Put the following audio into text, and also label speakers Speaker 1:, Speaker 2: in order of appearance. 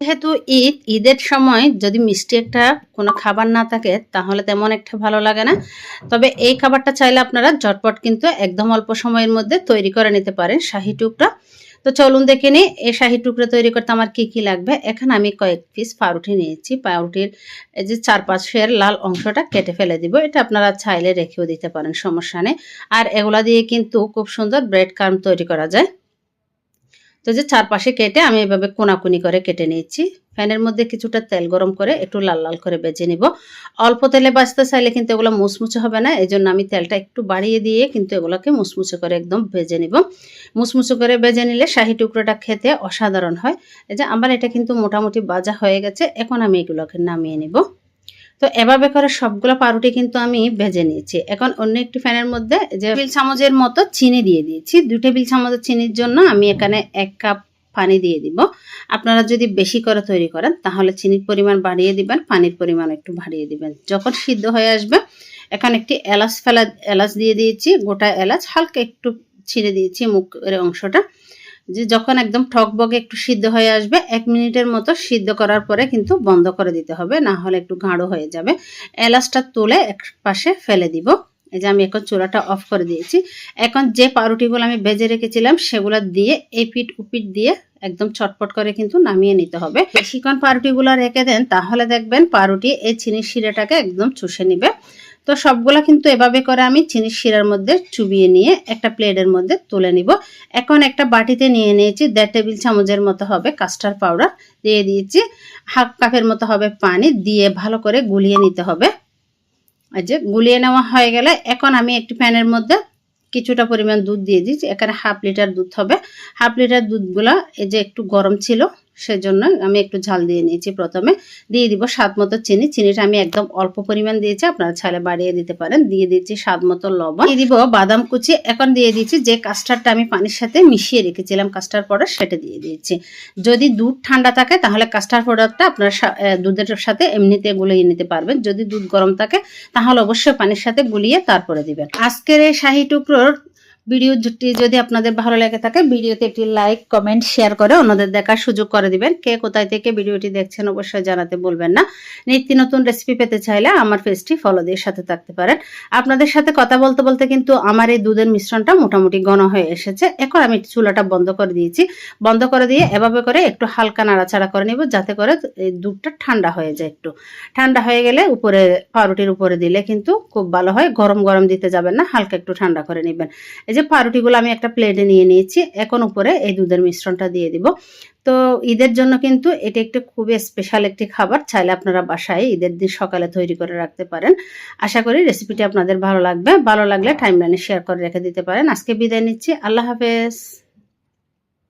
Speaker 1: যেহেতু ঈদ, ঈদের সময় যদি মিষ্টি একটা কোনো খাবার না থাকে, তাহলে তেমন একটা ভালো লাগে না। তবে এই খাবারটা চাইলে আপনারা ঝটপট কিন্তু একদম অল্প সময়ের মধ্যে তৈরি করে নিতে পারেন শাহি টুকরা। তো চলুন দেখে নিই, এই শাহি টুকরা তৈরি করতে আমার কি কি লাগবে। এখানে আমি কয়েক পিস পাউরুটি নিয়েছি। পাউরুটির এই যে চার পাশের লাল অংশটা কেটে ফেলে দিব। এটা আপনারা চাইলে রেখেও দিতে পারেন, সমস্যা নেই। আর এগুলা দিয়ে কিন্তু খুব সুন্দর ব্রেড কার্ম তৈরি করা যায়। তো যে চারপাশে কেটে আমি এভাবে কোনাকুনি করে কেটে নিয়েছি। ফ্যানের মধ্যে কিছুটা তেল গরম করে একটু লাল লাল করে বেজে নিব। অল্প তেলে বাঁচতে চাইলে কিন্তু এগুলো মুচমুচে হবে না এই জন্য আমি তেলটা একটু বাড়িয়ে দিয়ে কিন্তু এগুলোকে মুচমুচে করে একদম ভেজে নিব। মুচমুচে করে ভেজে নিলে শাহি টুকরোটা খেতে অসাধারণ হয়। এই যে আমার এটা কিন্তু মোটামুটি বাজা হয়ে গেছে, এখন আমি এগুলোকে নামিয়ে নিব। তো এভাবে করে সবগুলো পাউরুটি কিন্তু আমি ভেজে নিয়েছি। এখন অন্য একটি ফ্যানের মধ্যে যে টেবিল চামচের মতো চিনি দিয়ে দিয়েছি। দু টেবিল চামচের চিনির জন্য আমি এখানে এক কাপ পানি দিয়ে দিব। আপনারা যদি বেশি করে তৈরি করেন, তাহলে চিনির পরিমাণ বাড়িয়ে দিবেন, পানির পরিমাণ একটু বাড়িয়ে দিবেন। যখন সিদ্ধ হয়ে আসবে, এখানে একটি এলাচ ফেলা, এলাচ দিয়ে দিয়েছি, গোটা এলাচ, হালকা একটু ছিঁড়ে দিয়েছি মুখের অংশটা। যে যখন একদম ঠকবগে একটু সিদ্ধ হয়ে আসবে, এক মিনিটের মতো সিদ্ধ করার পরে কিন্তু বন্ধ করে দিতে হবে। না হলে একটু গাঢ় হয়ে যাবে। এলাচটা তুলে এক পাশে ফেলে দিব। এই যে আমি এখন চূড়াটা অফ করে দিয়েছি। এখন যে পাউরুটিগুলো আমি ভেজে রেখেছিলাম, সেগুলো দিয়ে এপিট উপিট দিয়ে একদম ছটপট করে কিন্তু নামিয়ে নিতে হবে। বেশিক্ষণ পাউরুটিগুলো রেখে দেন, তাহলে দেখবেন পাউরুটি এই চিনির শিরাটাকে একদম চুষে নিবে। তো সবগুলা কিন্তু এভাবে করে আমি চিনির শিরার মধ্যে চুবিয়ে নিয়ে একটা প্লেটের মধ্যে তুলে নিব। এখন একটা বাটিতে নিয়ে নিয়েছি, দেড় টেবিল চামচের মতো হবে কাস্টার্ড পাউডার দিয়ে দিয়েছি হাফ কাপের মতো হবে পানি, দিয়ে ভালো করে গুলিয়ে নিতে হবে। এই যে গুলিয়ে নেওয়া হয়ে গেলে এখন আমি একটি প্যানের মধ্যে কিছুটা পরিমাণ দুধ দিয়ে দিচ্ছি এখানে হাফ লিটার দুধ হবে। হাফ লিটার দুধগুলো এই যে একটু গরম ছিল সেজন্য আমি একটু ঝাল দিয়ে নিয়েছি প্রথমে। দিয়ে দিব স্বাদ মতো চিনি। চিনিটা আমি একদম অল্প পরিমাণ দিয়েছি, আপনারা ছালে বাড়িয়ে দিতে পারেন। দিয়ে দিচ্ছি স্বাদ মতো লবণ। দিয়ে দিব বাদাম কুচি। এখন দিয়ে দিচ্ছি যে কাস্টার্ডটা আমি পানির সাথে মিশিয়ে রেখেছিলাম কাস্টার্ড পাউডার, সেটা দিয়ে দিয়েছি। যদি দুধ ঠান্ডা থাকে, তাহলে কাস্টার্ড পাউডারটা আপনার দুধের সাথে এমনিতে গুলিয়ে নিতে পারবেন। যদি দুধ গরম থাকে, তাহলে অবশ্যই পানির সাথে গুলিয়ে তারপরে দিবেন। আজকের এই শাহি টুকরোর ভিডিওটি যদি আপনাদের ভালো লেগে থাকে, ভিডিওতে একটি লাইক কমেন্ট শেয়ার করে অন্যদের দেখার সুযোগ করে দিবেন। কে কোথায় থেকে ভিডিওটি দেখছেন অবশ্যই জানাতে বলবেন না। নিত্য নতুন রেসিপি পেতে চাইলে আমার পেজটি ফলো দিয়ে সাথে থাকতে পারেন। আপনাদের সাথে কথা বলতে বলতে কিন্তু আমার এই দুধের মিশ্রণটা মোটামুটি ঘন হয়ে এসেছে। এখন আমি চুলাটা বন্ধ করে দিয়েছি। বন্ধ করে দিয়ে এভাবে করে একটু হালকা নাড়াচাড়া করে নিব, যাতে করে এই দুধটা ঠান্ডা হয়ে যায় একটু। ঠান্ডা হয়ে গেলে উপরে পাউরুটির উপরে দিলে কিন্তু খুব ভালো হয়। গরম গরম দিতে যাবেন না, হালকা একটু ঠান্ডা করে নেবেন। এই যে পাউরুটিগুলো আমি একটা প্লেটে নিয়ে নিয়েছি, এখন উপরে এই দুধের মিশ্রণটা দিয়ে দিব। তো ঈদের জন্য কিন্তু এটা একটু খুবই স্পেশাল একটি খাবার, চাইলে আপনারা বাসায় ঈদের দিন সকালে তৈরি করে রাখতে পারেন। আশা করি রেসিপিটি আপনাদের ভালো লাগবে। ভালো লাগলে টাইমলাইনে শেয়ার করে রেখে দিতে পারেন। আজকে বিদায় নিচ্ছি। আল্লাহ হাফেজ।